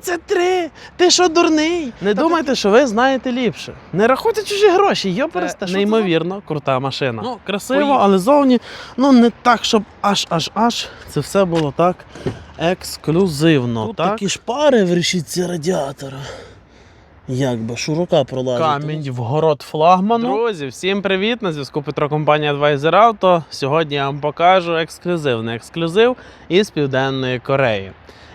33! Ти що дурний? Не думайте, що ви знаєте ліпше. Не рахуйте чужі гроші, йопересте. що це Неймовірно крута машина. Ну, красиво, Поїхали. але зовні, ну не так, щоб аж аж аж. Це все було так ексклюзивно. Тут так? такі шпари в решітці радіатора. Як би, широка пролазить. Камінь в город флагману. Друзі, всім привіт! На зв'язку Петро компанія Advisor Auto. Сьогодні я вам покажу ексклюзивний ексклюзив із Південної Кореї.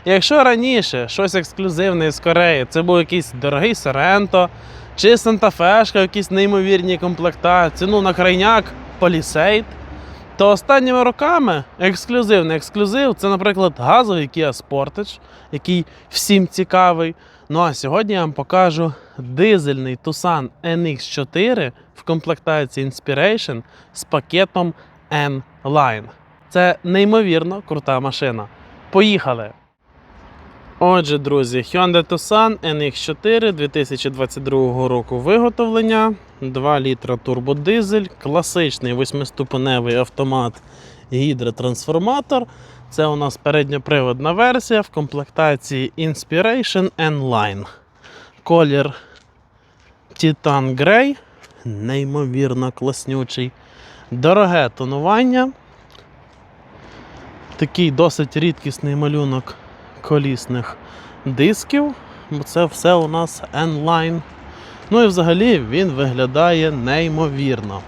Якщо раніше щось ексклюзивне з Кореї, це був якийсь дорогий Соренто чи Санта-Фешка, якісь неймовірні комплектації, ну на крайняк Palisade, то останніми роками ексклюзивний ексклюзив це, наприклад, газовий Kia Sportage, який всім цікавий. Ну а сьогодні я вам покажу дизельний Tucson NX4 в комплектації Inspiration з пакетом N-Line. Це неймовірно крута машина. Поїхали! Отже, друзі, Hyundai Tucson NX4 2022 року виготовлення, 2 літра турбодизель, класичний восьмиступеневий автомат гідротрансформатор. Це у нас передньоприводна версія в комплектації Inspiration N-Line. Колір Titan Grey, неймовірно класнючий. Дороге тонування. Такий досить рідкісний малюнок колісних дисків, бо це все у нас N-Line. Ну і взагалі він виглядає неймовірно.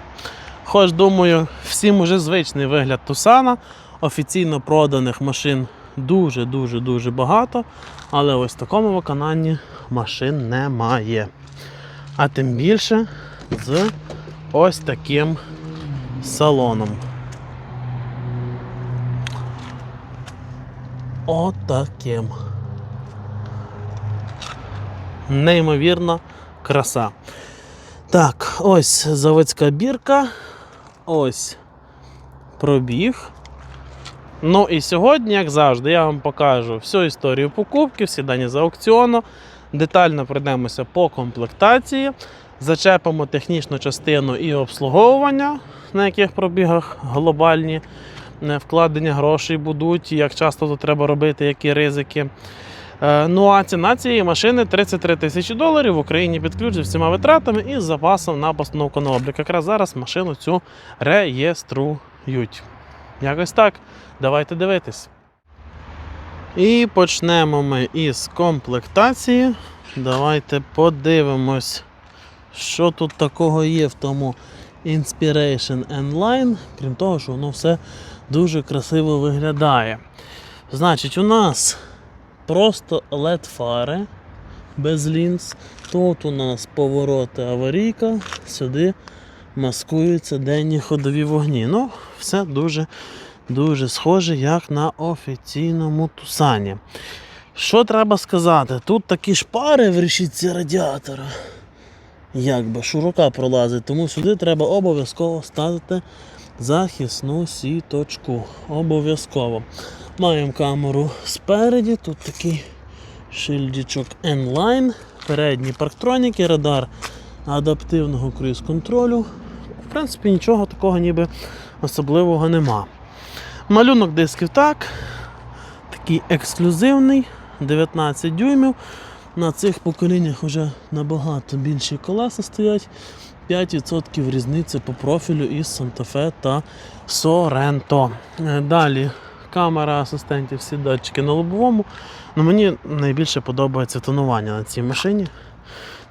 Хоч, думаю, всім уже звичний вигляд Тусана. Офіційно проданих машин дуже-дуже дуже багато, але ось в такому виконанні машин немає. А тим більше з ось таким салоном. Отаким. Неймовірна краса. Так, ось заводська бірка. Ось пробіг. Ну і сьогодні, як завжди, я вам покажу всю історію покупки, всі дані з аукціону. Детально пройдемося по комплектації, зачепимо технічну частину і обслуговування, на яких пробігах глобальні вкладення грошей будуть, як часто тут треба робити, які ризики. Е, Ну а ціна цієї машини 33 тисячі доларів в Україні під всіма витратами і з запасом на постановку на облік. Якраз зараз машину цю реєструють. Якось так. Давайте дивитись. І почнемо ми із комплектації. Давайте подивимось, що тут такого є в тому Inspiration N-Line, крім того, що воно все дуже красиво виглядає. Значить, у нас просто LED-фари без лінз. Тут у нас повороти аварійка, сюди маскуються денні ходові вогні. Ну, все дуже дуже схоже, як на офіційному тусані. Що треба сказати? Тут такі шпари в решітці радіатора. Якби широка пролазить, тому сюди треба обов'язково ставити захисну сіточку. Обов'язково. Маємо камеру спереді, тут такий шильдічок N-Line, передні парктроніки, радар адаптивного круїз-контролю. В принципі, нічого такого ніби особливого нема. Малюнок дисків так. Такий ексклюзивний, 19 дюймів. На цих поколіннях вже набагато більші колеса стоять. 5% різниці по профілю із Fe та. Е, Далі камера асистентів, всі датчики на лобовому. Ну, мені найбільше подобається тонування на цій машині.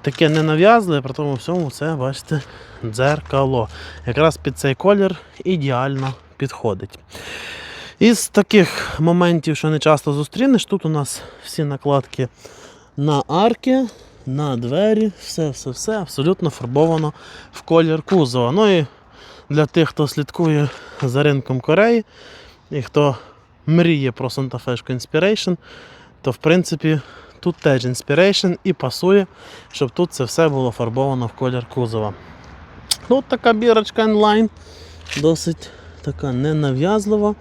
Таке ненав'язливе, при тому всьому це, бачите, дзеркало. Якраз під цей колір ідеально підходить. Із таких моментів, що не часто зустрінеш, тут у нас всі накладки на арки, на двері, все-все-все абсолютно фарбовано в колір кузова. Ну і для тих, хто слідкує за ринком Кореї і хто мріє про Santa Inspiration, то в принципі тут теж Inspiration і пасує, щоб тут це все було фарбовано в колір кузова. Тут така бірочка N-Line, досить така ненав'язлива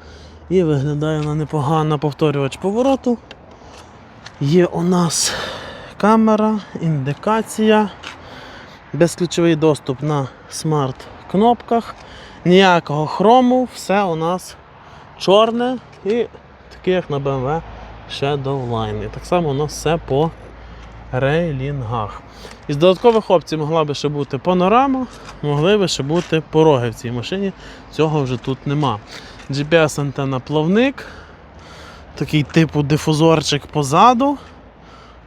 і виглядає вона непогано повторювач повороту. Є у нас камера, індикація, безключовий доступ на смарт-кнопках, ніякого хрому, все у нас чорне і таке, як на BMW Shadowline. І так само у нас все по рейлінгах. Із додаткових опцій могла би ще бути панорама, могли би ще бути пороги в цій машині. Цього вже тут нема. GPS-антенна плавник, такий типу дифузорчик позаду.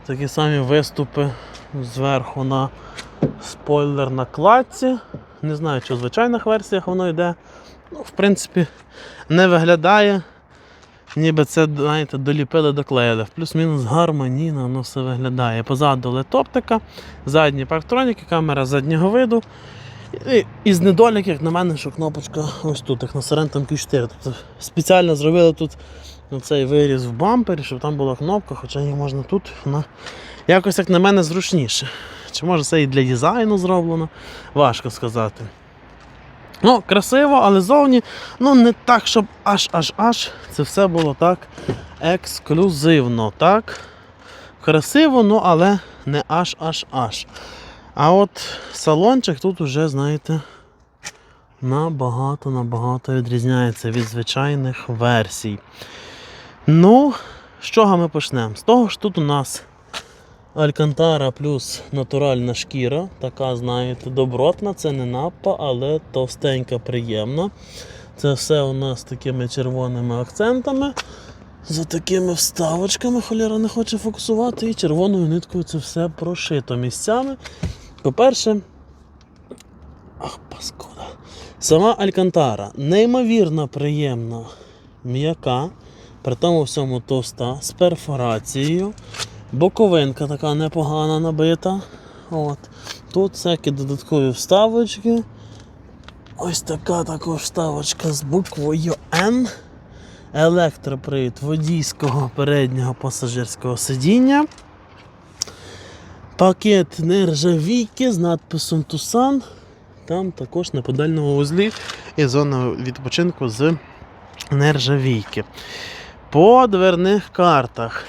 Такі самі виступи зверху на спойлер на кладці. Не знаю, чи в звичайних версіях воно йде. Ну, в принципі, не виглядає. Ніби це, знаєте, доліпили, доклеїли. Плюс-мінус гармонійно воно все виглядає. Позаду летоптика, задні парктроніки, камера заднього виду. І, із недоліків, як на мене, що кнопочка ось тут, як на Sorento Q4. Тобто спеціально зробили тут цей виріз в бампері, щоб там була кнопка, хоча її можна тут, вона якось, як на мене, зручніше. Чи може це і для дизайну зроблено, важко сказати. Ну, красиво, але зовні ну, не так, щоб аж аж аж. Це все було так ексклюзивно. так? Красиво, ну але не аж аж аж. А от салончик тут уже, знаєте, набагато-набагато відрізняється від звичайних версій. Ну, з чого ми почнемо? З того ж тут у нас Алькантара плюс натуральна шкіра, така, знаєте, добротна, це не напа, але товстенька, приємна. Це все у нас такими червоними акцентами, за такими вставочками, холєра не хоче фокусувати, і червоною ниткою це все прошито місцями. По-перше, ах, паскуда. Сама Алькантара неймовірно приємна, м'яка, при тому всьому товста, з перфорацією. Боковинка така непогана набита. От. Тут всякі додаткові вставочки. Ось така також вставочка з буквою N. Електропривід водійського переднього пасажирського сидіння. Пакет нержавійки з надписом Tucson. Там також на педальному вузлі і зона відпочинку з нержавійки. По дверних картах.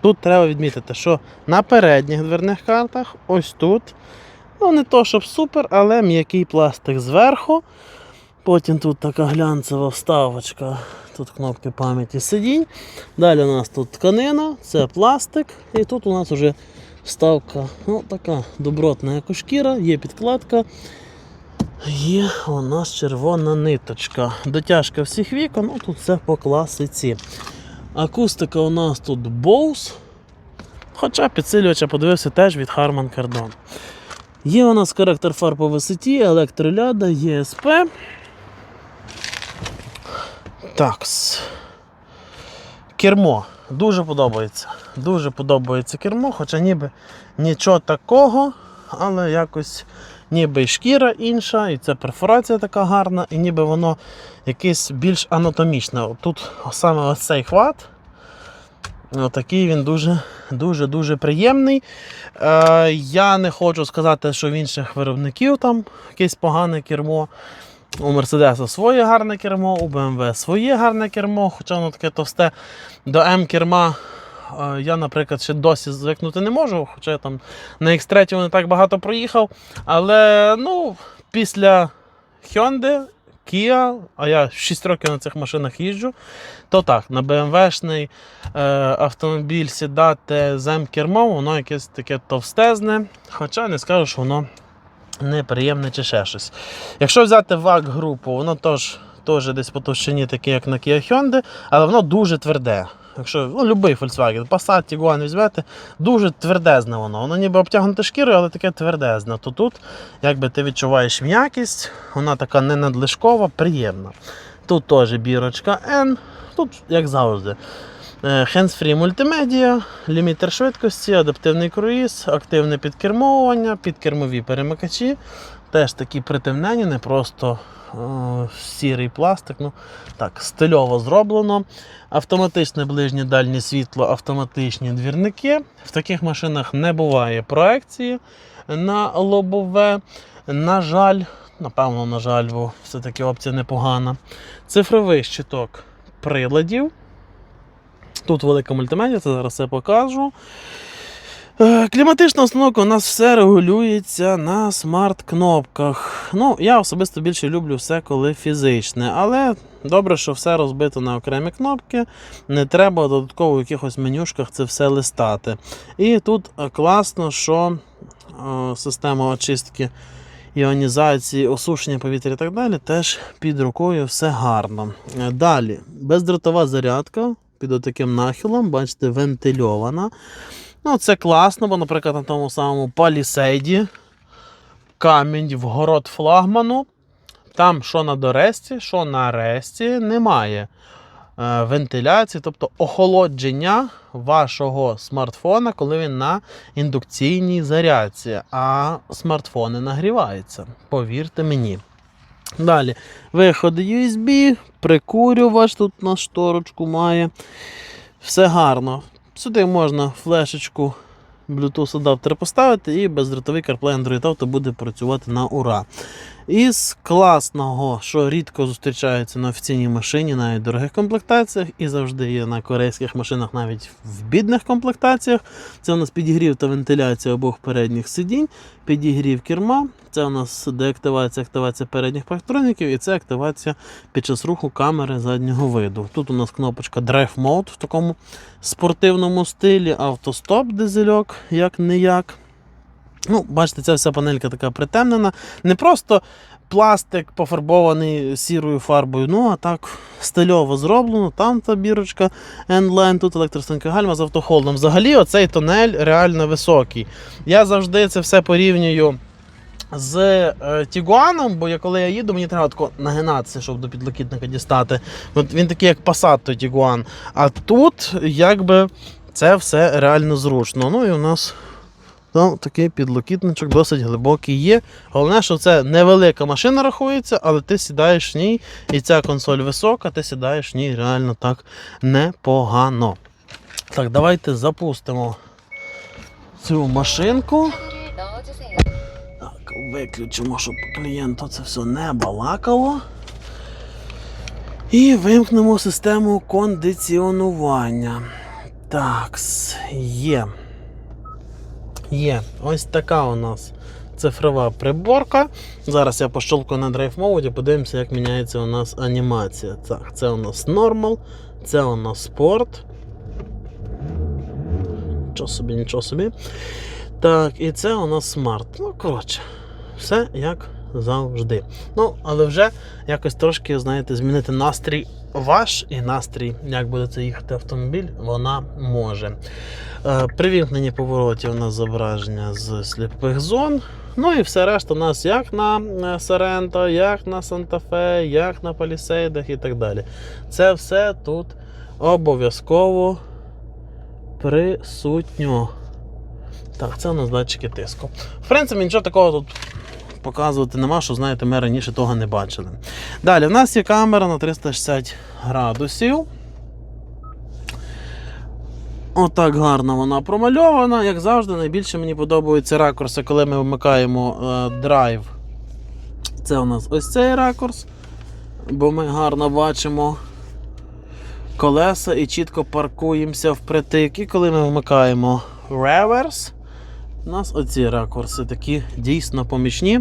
Тут треба відмітити, що на передніх дверних картах, ось тут, ну не то щоб супер, але м'який пластик зверху. Потім тут така глянцева вставочка, тут кнопки пам'яті сидінь. Далі у нас тут тканина, це пластик, і тут у нас вже вставка ну, така добротна, як шкіра, є підкладка. Є у нас червона ниточка. Дотяжка всіх вікон, ну тут все по класиці. Акустика у нас тут Bose. Хоча підсилювача подивився теж від Harman Kardon. Є у нас коректор фар по висоті, електроляда, ЄСП. Такс. Кермо. Дуже подобається. Дуже подобається кермо, хоча ніби нічого такого, але якось ніби і шкіра інша, і це перфорація така гарна, і ніби воно якесь більш анатомічне. Тут саме ось цей хват. Отакий він дуже дуже дуже приємний. Е, я не хочу сказати, що в інших виробників там якесь погане кермо. У Мерседеса своє гарне кермо, у BMW своє гарне кермо, хоча воно таке товсте. До М-керма я, наприклад, ще досі звикнути не можу, хоча я там на X3 не так багато проїхав. Але ну, після Hyundai, Kia, а я 6 років на цих машинах їжджу, то так, на BMW-шний е, автомобіль сідати з М-кермом, воно якесь таке товстезне, хоча не скажу, що воно неприємне чи ще щось. Якщо взяти ВАК-групу, воно теж, теж десь по товщині таке, як на Kia Hyundai, але воно дуже тверде. Якщо ну, будь-який Volkswagen, Passat, Tiguan візьмете, дуже твердезне воно. Воно ніби обтягнуте шкірою, але таке твердезне. То тут якби ти відчуваєш м'якість, вона така не надлишкова, приємна. Тут теж бірочка N, тут, як завжди. е, Hands-free мультимедіа, лімітер швидкості, адаптивний круїз, активне підкермовування, підкермові перемикачі. Теж такі притемнені, не просто е, сірий пластик. Ну, так, стильово зроблено. Автоматичне ближнє дальнє світло, автоматичні двірники. В таких машинах не буває проекції на лобове. На жаль, напевно, на жаль, бо все-таки опція непогана. Цифровий щиток приладів. Тут велика мультимедіа, це зараз все покажу. Е, Кліматична установка у нас все регулюється на смарт-кнопках. Ну, я особисто більше люблю все, коли фізичне, але добре, що все розбито на окремі кнопки. Не треба додатково в якихось менюшках це все листати. І тут е, класно, що е, система очистки іонізації, осушення повітря і так далі, теж під рукою все гарно. Далі, бездротова зарядка під отаким нахилом, бачите, вентильована. Ну, це класно, бо, наприклад, на тому самому палісейді камінь в город флагману. Там що на доресті, що на ресті, немає е, вентиляції, тобто охолодження вашого смартфона, коли він на індукційній зарядці, а смартфон не нагрівається. Повірте мені. Далі, виходи USB, прикурювач тут на шторочку має. Все гарно. Сюди можна флешечку Bluetooth адаптер поставити і бездротовий CarPlay Android Auto буде працювати на ура. Із класного, що рідко зустрічається на офіційній машині, навіть в дорогих комплектаціях, і завжди є на корейських машинах, навіть в бідних комплектаціях. Це у нас підігрів та вентиляція обох передніх сидінь, підігрів керма. Це у нас деактивація, активація передніх парктроніків, і це активація під час руху камери заднього виду. Тут у нас кнопочка Drive Mode в такому спортивному стилі, автостоп, дизельок, як не як. Ну, бачите, ця вся панелька така притемнена. Не просто пластик пофарбований сірою фарбою, ну а так стильово зроблено. Там та бірочка Endline, тут електростенка гальма з автохолдом. Взагалі, оцей тунель реально високий. Я завжди це все порівнюю. З е, Тігуаном, бо я коли я їду, мені треба тако нагинатися, щоб до підлокітника дістати. От він такий, як Passat, той Тігуан. А тут, якби, це все реально зручно. Ну і у нас там такий підлокітничок досить глибокий є. Головне, що це невелика машина рахується, але ти сідаєш в ній, і ця консоль висока, ти сідаєш в ній реально так непогано. Так, давайте запустимо цю машинку. Так, виключимо, щоб клієнту це все не балакало. І вимкнемо систему кондиціонування. Так, є. Є. Ось така у нас цифрова приборка. Зараз я пощолкаю на Drive Mode, подивимося, як міняється у нас анімація. Так, це у нас Normal, це у нас Sport. Нічого собі, нічого собі. Так, і це у нас Smart. Ну, коротше, все як завжди. Ну, але вже якось трошки, знаєте, змінити настрій ваш і настрій, як буде це їхати автомобіль, вона може. Е, При вімкненні поворотів у нас зображення з сліпих зон. Ну і все решта у нас як на Соренто, як на Санта-Фе, як на Палісейдах і так далі. Це все тут обов'язково присутньо. Так, це у нас датчики тиску. В принципі, нічого такого тут показувати нема, що знаєте, ми раніше того не бачили. Далі, в нас є камера на 360 градусів. Отак гарно вона промальована. Як завжди, найбільше мені подобаються ракурси, коли ми вмикаємо е, драйв. Це у нас ось цей ракурс, бо ми гарно бачимо колеса і чітко паркуємося впритик. І коли ми вмикаємо реверс, у нас оці ракурси такі дійсно помічні.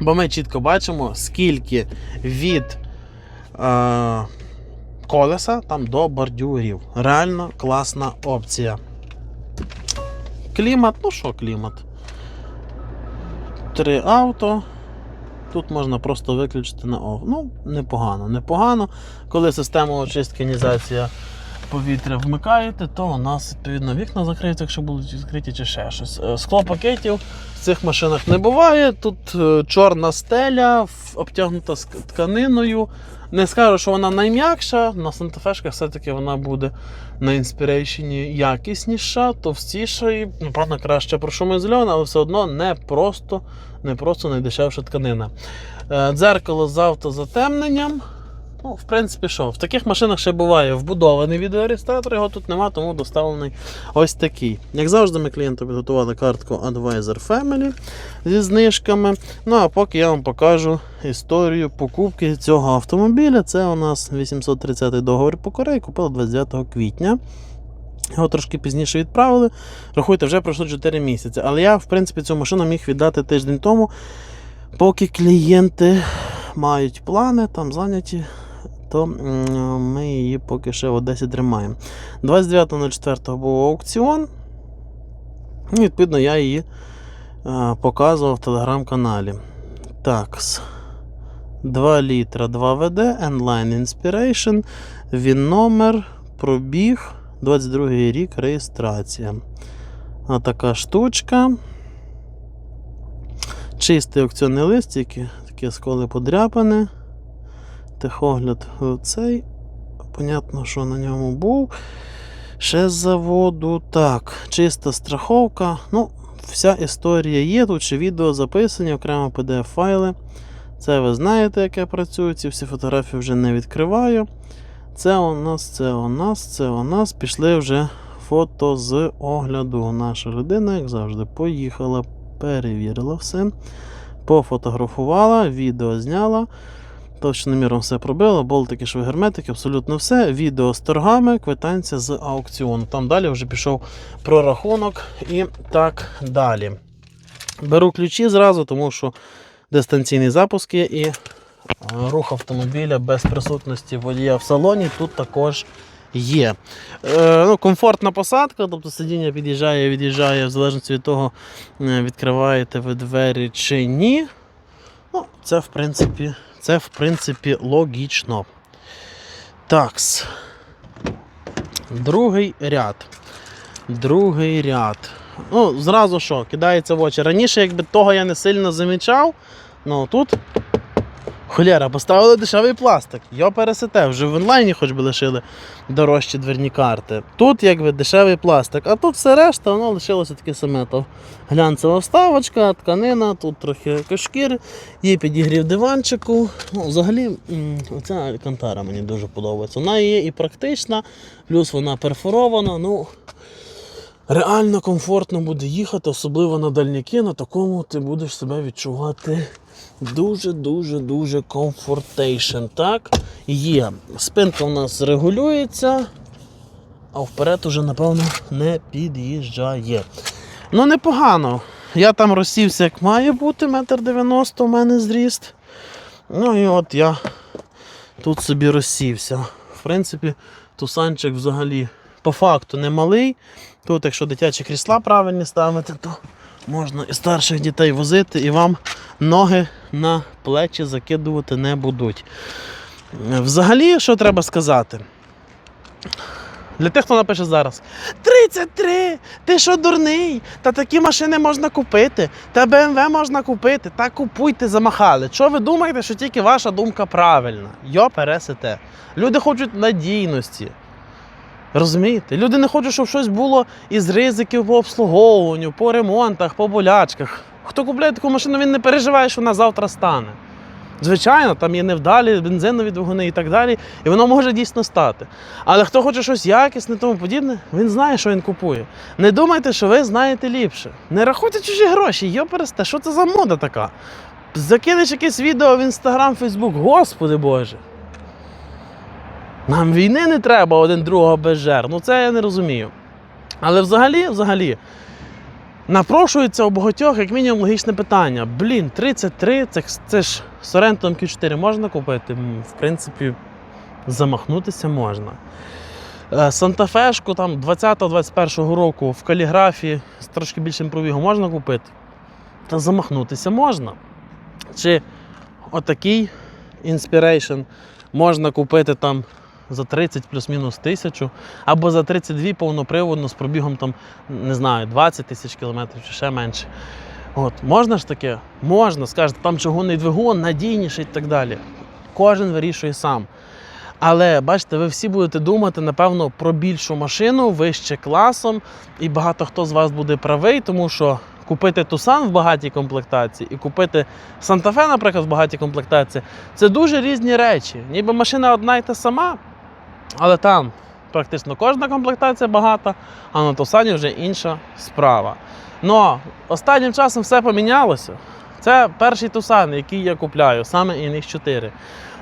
Бо ми чітко бачимо, скільки від е, колеса там до бордюрів. Реально класна опція. Клімат, ну що клімат? Три авто. Тут можна просто виключити на оф. Ну, непогано, непогано. Коли система очистки іонізація повітря вмикаєте, то у нас відповідно вікна закриються, якщо будуть відкриті чи ще щось. Е, Скло пакетів в цих машинах не буває. Тут е, чорна стеля, обтягнута тканиною. Не скажу, що вона найм'якша, на Сантафешках все-таки вона буде на інспірейшені якісніша, товстіша і, напевно, краще прошумоізольована, але все одно не просто, не просто найдешевша тканина. Е, Дзеркало з автозатемненням. Ну, в принципі, що, в таких машинах ще буває вбудований відеореєстратор, його тут нема, тому доставлений ось такий. Як завжди, ми клієнту підготували картку Advisor Family зі знижками. Ну а поки я вам покажу історію покупки цього автомобіля. Це у нас 830 договір по Кореї, купили 29 квітня. Його трошки пізніше відправили. Рахуйте, вже пройшло 4 місяці. Але я, в принципі, цю машину міг віддати тиждень тому, поки клієнти мають плани, там зайняті, то ми її поки ще в Одесі тримаємо. 29.04 був аукціон. І, відповідно, я її е, показував в телеграм-каналі. Так. 2 літра 2 ВД, N-Line Inspiration, він номер, пробіг, 22 рік, реєстрація. А така штучка. Чистий аукціонний лист, тільки такі сколи подряпане. Техогляд цей. Понятно, що на ньому був. Ще з заводу. Так, чиста страховка. Ну, вся історія є. Тут ще відео записані, окремо PDF-файли. Це ви знаєте, як я працюю. Ці всі фотографії вже не відкриваю. Це у нас, це у нас, це у нас. Пішли вже фото з огляду. Наша людина, як завжди, поїхала, перевірила все, пофотографувала, відео зняла. Точним міром все пробила, болтики, шви, герметики, абсолютно все. Відео з торгами, квитанція з аукціону. Там далі вже пішов прорахунок і так далі. Беру ключі зразу, тому що дистанційний запуск є і е, рух автомобіля без присутності водія в салоні тут також є. Е, ну, комфортна посадка, тобто сидіння під'їжджає, від'їжджає, в залежності від того, е, відкриваєте ви двері чи ні. Ну, це, в принципі, це, в принципі, логічно. Такс. Другий ряд. Другий ряд. Ну, зразу що, кидається в очі. Раніше, якби того я не сильно замічав, ну тут. Холєра, поставили дешевий пластик. Йо пересете, вже в онлайні хоч би лишили дорожчі дверні карти. Тут якби дешевий пластик, а тут все решта, воно лишилося таке саме. То глянцева вставочка, тканина, тут трохи кашкір, є підігрів диванчику. Ну, взагалі, оця алькантара мені дуже подобається. Вона є і практична, плюс вона перфорована. Ну, реально комфортно буде їхати, особливо на дальняки, на такому ти будеш себе відчувати дуже-дуже дуже комфортейшн. Так, є. Спинка у нас регулюється, а вперед уже, напевно, не під'їжджає. Ну, непогано. Я там розсівся, як має бути, метр дев'яносто у мене зріст. Ну і от я тут собі розсівся. В принципі, тусанчик взагалі по факту не малий. Тут, якщо дитячі крісла правильні ставити, то можна і старших дітей возити, і вам ноги на плечі закидувати не будуть. Взагалі, що треба сказати? Для тих, хто напише зараз: 33! Ти що дурний? Та такі машини можна купити, та БМВ можна купити, та купуйте, замахали. Що ви думаєте, що тільки ваша думка правильна? Йо пересете. Люди хочуть надійності. Розумієте? Люди не хочуть, щоб щось було із ризиків по обслуговуванню, по ремонтах, по болячках. Хто купляє таку машину, він не переживає, що вона завтра стане. Звичайно, там є невдалі бензинові двигуни і так далі, і воно може дійсно стати. Але хто хоче щось якісне, тому подібне, він знає, що він купує. Не думайте, що ви знаєте ліпше. Не рахуйте чужі гроші, йопересте, що це за мода така? Закинеш якесь відео в інстаграм, Фейсбук, господи Боже. Нам війни не треба один другого без жер. Ну це я не розумію. Але взагалі, взагалі, напрошується у багатьох, як мінімум, логічне питання. Блін, 33, це, це ж Sorento Q4 можна купити? В принципі, замахнутися можна. Е, Санта-Фешку там 20-21 року в каліграфії з трошки більшим пробігом можна купити? Та замахнутися можна. Чи отакий Inspiration можна купити там за 30 плюс-мінус тисячу, або за 32 повноприводно з пробігом там, не знаю, 20 тисяч кілометрів чи ще менше. От, можна ж таке? Можна, скажете, там чугунний двигун, надійніший і так далі. Кожен вирішує сам. Але бачите, ви всі будете думати, напевно, про більшу машину, вище класом, і багато хто з вас буде правий, тому що купити Тусан в багатій комплектації і купити Санта-Фе, наприклад, в багатій комплектації це дуже різні речі. Ніби машина одна й та сама, але там практично кожна комплектація багата, а на Тусані вже інша справа. Но останнім часом все помінялося. Це перший Тусан, який я купляю, саме NX4.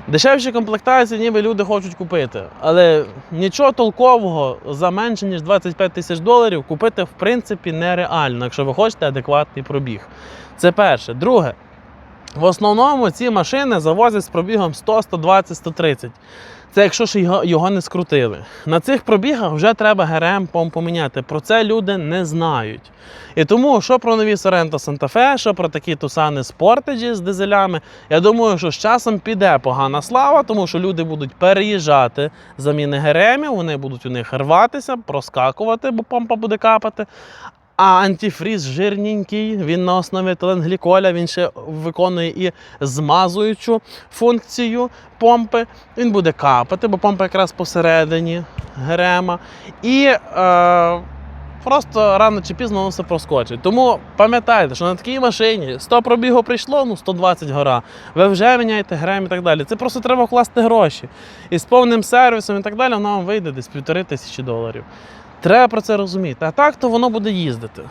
Дешевші комплектації, ніби люди хочуть купити. Але нічого толкового за менше, ніж 25 тисяч доларів купити в принципі нереально, якщо ви хочете адекватний пробіг. Це перше. Друге, в основному ці машини завозять з пробігом 100, 120, 130. Це якщо ж його, його не скрутили. На цих пробігах вже треба ГРМ пом- поміняти. Про це люди не знають. І тому, що про нові Santa Fe, що про такі Тусани Sportage з дизелями, я думаю, що з часом піде погана слава, тому що люди будуть переїжджати заміни ГРМів, вони будуть у них рватися, проскакувати, бо помпа буде капати. А антифріз жирненький, він на основі етиленгліколя, він ще виконує і змазуючу функцію помпи. Він буде капати, бо помпа якраз посередині грема. І е, просто рано чи пізно воно все проскочить. Тому пам'ятайте, що на такій машині 100 пробігу прийшло, ну 120 гора. Ви вже міняєте грем і так далі. Це просто треба вкласти гроші. І з повним сервісом і так далі, воно вам вийде десь півтори тисячі доларів. Треба про це розуміти. А так, то воно буде їздити.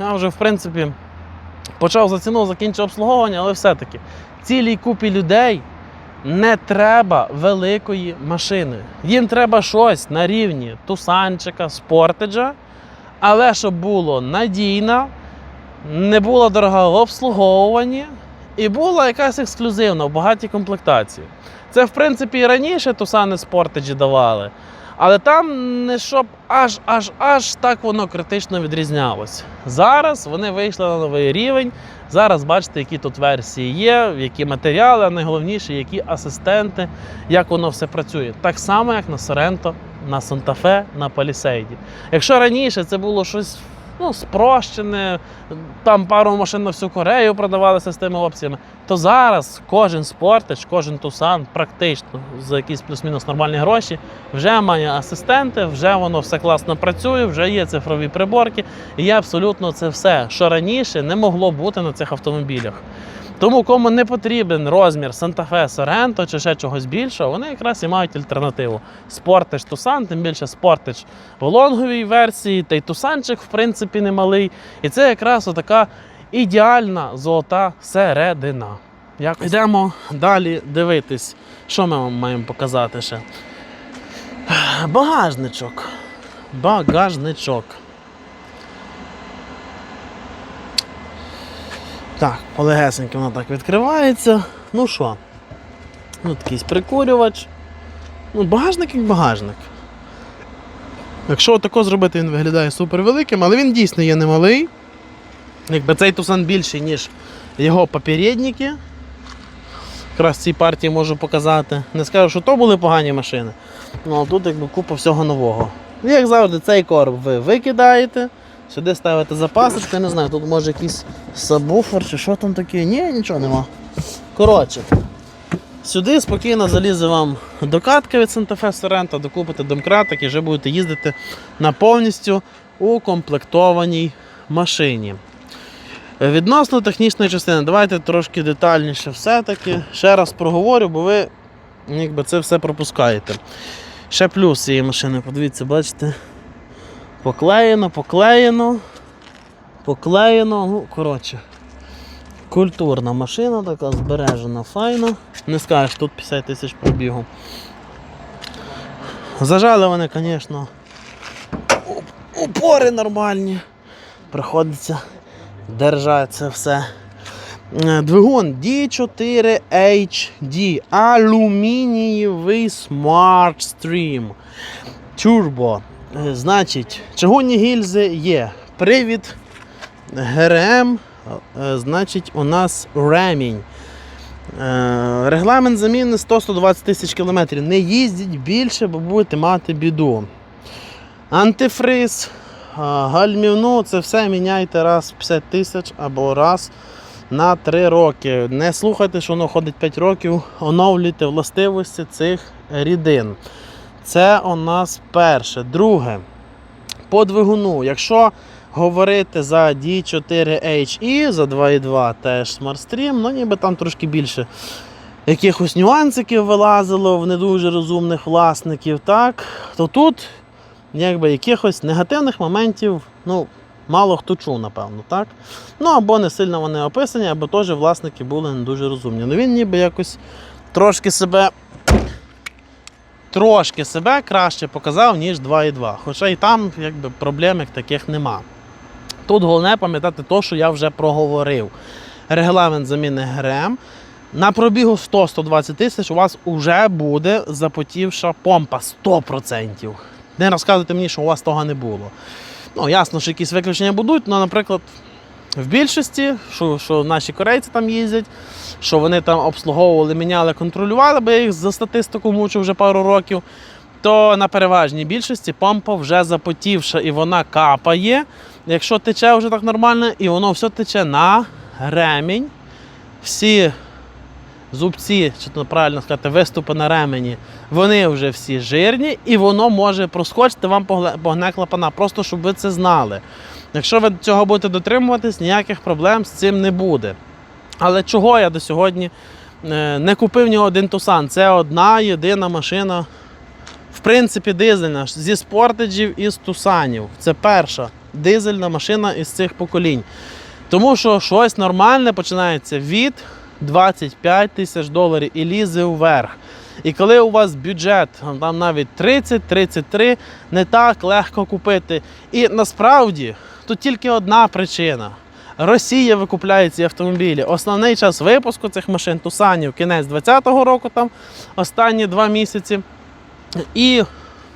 Я вже, в принципі, почав за ціну, закінчив обслуговування, але все-таки цілій купі людей не треба великої машини. Їм треба щось на рівні Тусанчика, Спортеджа, але щоб було надійно, не було дорого в обслуговуванні і була якась ексклюзивна в багатій комплектації. Це, в принципі, і раніше Тусани Спортеджі давали. Але там не щоб аж аж аж так воно критично відрізнялось. Зараз вони вийшли на новий рівень. Зараз бачите, які тут версії є, які матеріали, а найголовніше, які асистенти, як воно все працює. Так само, як на Соренто, на Санта-Фе, на Палісейді. Якщо раніше це було щось ну, спрощене, там пару машин на всю Корею продавалися з тими опціями, то зараз кожен спортич, кожен тусан практично за якісь плюс-мінус нормальні гроші вже має асистенти, вже воно все класно працює, вже є цифрові приборки, і є абсолютно це все, що раніше не могло бути на цих автомобілях. Тому кому не потрібен розмір Fe Sorento чи ще чогось більшого, вони якраз і мають альтернативу. Спортич Тусан, тим більше Спортич в лонговій версії, та й Тусанчик, в принципі, немалий. І це якраз отака ідеальна золота середина. Якось. Йдемо далі дивитись, що ми вам маємо показати ще. Багажничок. Багажничок. Так, полегесенько воно так відкривається. Ну що? Ну, такий прикурювач. Ну, багажник як багажник. Якщо отако зробити, він виглядає супер великим, але він дійсно є немалий. Якби цей тусан більший, ніж його попередники. Якраз цій партії можу показати. Не скажу, що то були погані машини. Ну а тут якби купа всього нового. Як завжди, цей короб ви викидаєте, сюди ставите запасочку, я не знаю, тут може якийсь сабвуфер чи що там таке. Ні, нічого нема. Коротше, сюди спокійно залізе вам докатка від Fe Sorento, докупите домкратик і вже будете їздити на повністю укомплектованій машині. Відносно технічної частини, давайте трошки детальніше все-таки. Ще раз проговорю, бо ви якби, це все пропускаєте. Ще плюс цієї машини, подивіться, бачите. Поклеєно, поклеєно, поклеєно. Ну, коротше. Культурна машина, така збережена, файна. Не скажеш, тут 50 тисяч пробігу. Зажали вони, звісно. Упори нормальні. Приходиться держати це все. Е, Двигун D4HD алюмінієвий Smart Stream Turbo. Е, Значить, чугунні гільзи є. Привід ГРМ, е, значить, у нас ремінь. Е, Регламент заміни 100-120 тисяч кілометрів. Не їздіть більше, бо будете мати біду. Антифриз, гальмівну, це все міняйте раз в 50 тисяч або раз на 3 роки. Не слухайте, що воно ходить 5 років, оновлюйте властивості цих рідин. Це у нас перше. Друге, по двигуну. Якщо говорити за D4HE, за 2.2 теж SmartStream, ну ніби там трошки більше якихось нюансиків вилазило в не дуже розумних власників, так, то тут якби якихось негативних моментів, ну, мало хто чув, напевно, так? Ну, або не сильно вони описані, або теж власники були не дуже розумні. Ну він ніби якось трошки себе трошки себе краще показав, ніж 2.2. Хоча і там якби, проблем таких нема. Тут головне пам'ятати те, що я вже проговорив. Регламент заміни ГРМ. На пробігу 100-120 тисяч у вас вже буде запотівша помпа 100%. Не розказуйте мені, що у вас того не було. Ну, ясно, що якісь виключення будуть, але, наприклад, в більшості, що, що наші корейці там їздять, що вони там обслуговували, міняли, контролювали, бо я їх за статистику мучу вже пару років, то на переважній більшості помпа вже запотівша і вона капає. Якщо тече вже так нормально, і воно все тече на ремінь. Всі зубці, чи то правильно сказати, виступи на ремені, вони вже всі жирні, і воно може проскочити вам погне клапана, просто щоб ви це знали. Якщо ви цього будете дотримуватись, ніяких проблем з цим не буде. Але чого я до сьогодні е, не купив ні один Тусан? Це одна єдина машина, в принципі, дизельна зі спортеджів і з Тусанів. Це перша дизельна машина із цих поколінь. Тому що щось нормальне починається від 25 тисяч доларів і лізе вверх. І коли у вас бюджет там навіть 30-33, не так легко купити. І насправді тут тільки одна причина. Росія викупляє ці автомобілі. Основний час випуску цих машин Тусанів кінець 2020 року, там останні два місяці. І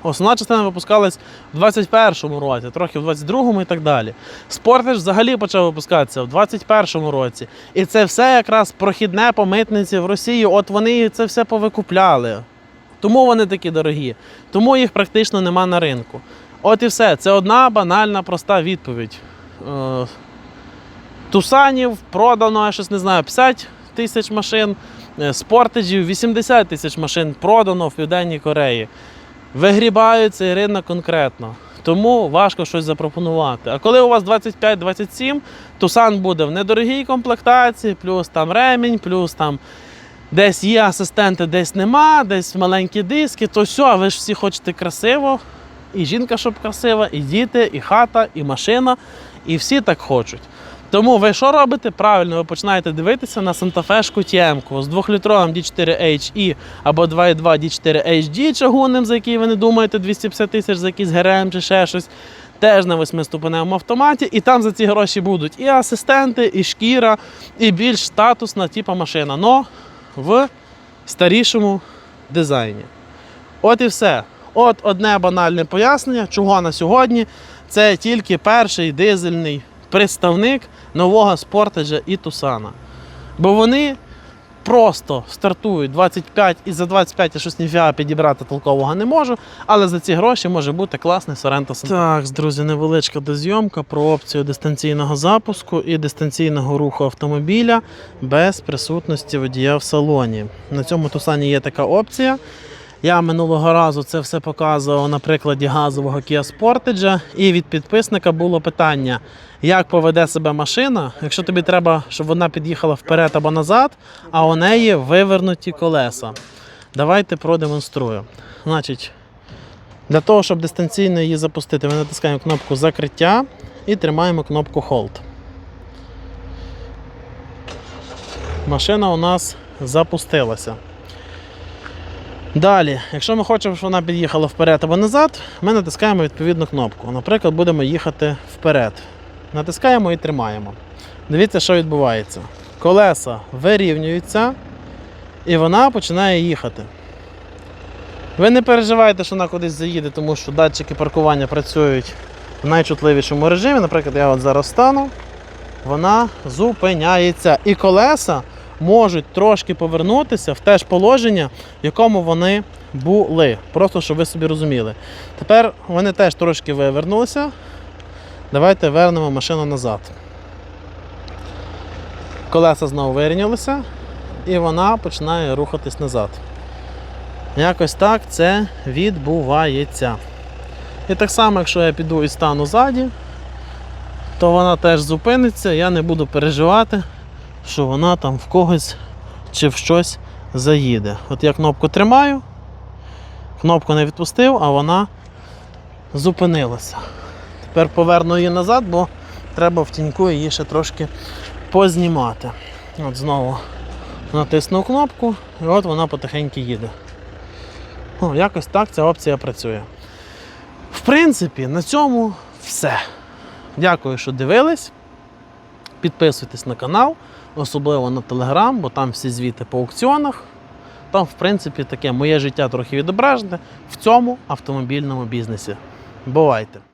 основна частина випускалась в 21-му році, трохи в 22-му і так далі. Спортаж взагалі почав випускатися в 21-му році. І це все якраз прохідне по митниці в Росії. От вони це все повикупляли. Тому вони такі дорогі. Тому їх практично нема на ринку. От і все. Це одна банальна, проста відповідь. Е, Тусанів продано, я щось не знаю, 50 тисяч машин, е, спортеджів 80 тисяч машин продано в Південній Кореї. Вигрібають цей ринок конкретно. Тому важко щось запропонувати. А коли у вас 25-27, Тусан буде в недорогій комплектації, плюс там ремінь, плюс там десь є асистенти, десь нема, десь маленькі диски, то все, ви ж всі хочете красиво. І жінка, щоб красива, і діти, і хата, і машина, і всі так хочуть. Тому ви що робите? Правильно, ви починаєте дивитися на Сантафешку Тємку з 2-літровим D4HE або 2.2 D4 HD чагунним, за який ви не думаєте 250 тисяч за якийсь ГРМ чи ще щось. Теж на восьмиступеневому автоматі, і там за ці гроші будуть і асистенти, і шкіра, і більш статусна типа машина, но в старішому дизайні. От і все. От одне банальне пояснення, чого на сьогодні. Це тільки перший дизельний представник нового спортеджа і Тусана. Бо вони просто стартують 25 і за 25 я щось ніфіга підібрати толкового не можу, але за ці гроші може бути класний Sorento Santana. Так, друзі, невеличка дозйомка про опцію дистанційного запуску і дистанційного руху автомобіля без присутності водія в салоні. На цьому Тусані є така опція. Я минулого разу це все показував на прикладі газового Kia Sportage, і від підписника було питання, як поведе себе машина, якщо тобі треба, щоб вона під'їхала вперед або назад, а у неї вивернуті колеса. Давайте продемонструю. Значить, для того, щоб дистанційно її запустити, ми натискаємо кнопку закриття і тримаємо кнопку Hold. Машина у нас запустилася. Далі, якщо ми хочемо, щоб вона під'їхала вперед або назад, ми натискаємо відповідну кнопку. Наприклад, будемо їхати вперед. Натискаємо і тримаємо. Дивіться, що відбувається. Колеса вирівнюються, і вона починає їхати. Ви не переживайте, що вона кудись заїде, тому що датчики паркування працюють в найчутливішому режимі. Наприклад, я от зараз стану, вона зупиняється. І колеса можуть трошки повернутися в те ж положення, в якому вони були. Просто щоб ви собі розуміли. Тепер вони теж трошки вивернулися. Давайте вернемо машину назад. Колеса знову вирівнялися, і вона починає рухатись назад. Якось так це відбувається. І так само, якщо я піду і стану ззаді, то вона теж зупиниться, я не буду переживати, що вона там в когось чи в щось заїде. От я кнопку тримаю, кнопку не відпустив, а вона зупинилася. Тепер поверну її назад, бо треба в тіньку її ще трошки познімати. От знову натиснув кнопку, і от вона потихеньку їде. Ну, якось так ця опція працює. В принципі, на цьому все. Дякую, що дивились. Підписуйтесь на канал, особливо на телеграм, бо там всі звіти по аукціонах. Там, в принципі, таке моє життя трохи відображене в цьому автомобільному бізнесі. Бувайте!